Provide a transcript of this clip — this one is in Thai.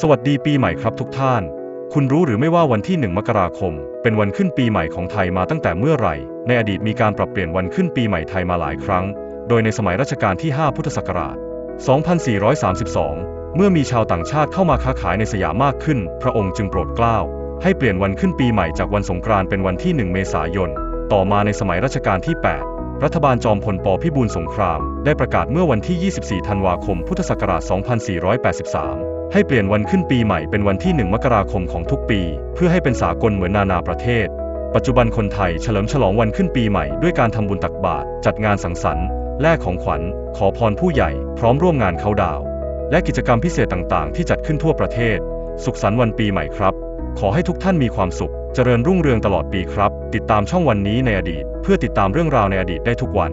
สวัสดีปีใหม่ครับทุกท่าน คุณรู้หรือไม่ว่าวันที่ 1 มกราคม เป็นวันขึ้นปีใหม่ของไทยมาตั้งแต่เมื่อไหร่ ในอดีตมีการปรับเปลี่ยนวันขึ้นปีใหม่ไทยมาหลายครั้ง โดยในสมัยรัชกาลที่ 5 พุทธศักราช 2432 เมื่อมีชาวต่างชาติเข้ามาค้าขายในสยามมากขึ้น พระองค์จึงโปรดเกล้า ให้เปลี่ยนวันขึ้นปีใหม่จากวันสงกรานต์เป็นวันที่ 1 เมษายน ต่อมาในสมัยรัชกาลที่ 8รัฐบาลจอมพลปพิบูลสงคราม ได้ประกาศเมื่อวันที่ 24 ธันวาคม พุทธศักราช 2483 ให้เปลี่ยนวันขึ้นปีใหม่เป็นวันที่ 1 มกราคมของทุกปี เพื่อให้เป็นสากลเหมือนนานาประเทศ ปัจจุบันคนไทยเฉลิมฉลองวันขึ้นปีใหม่ด้วยการทำบุญตักบาตรจัดงานสังสรรค์ แลกของขวัญ ขอพรผู้ใหญ่ พร้อมร่วมงานเขาดาว และกิจกรรมพิเศษต่างๆ ที่จัดขึ้นทั่วประเทศ สุขสันต์วันปีใหม่ครับ ขอให้ทุกท่านมีความสุข เจริญรุ่งเรืองตลอดปีครับ ติดตามช่องวันนี้ในอดีต เพื่อติดตามเรื่องราวในอดีตได้ทุกวัน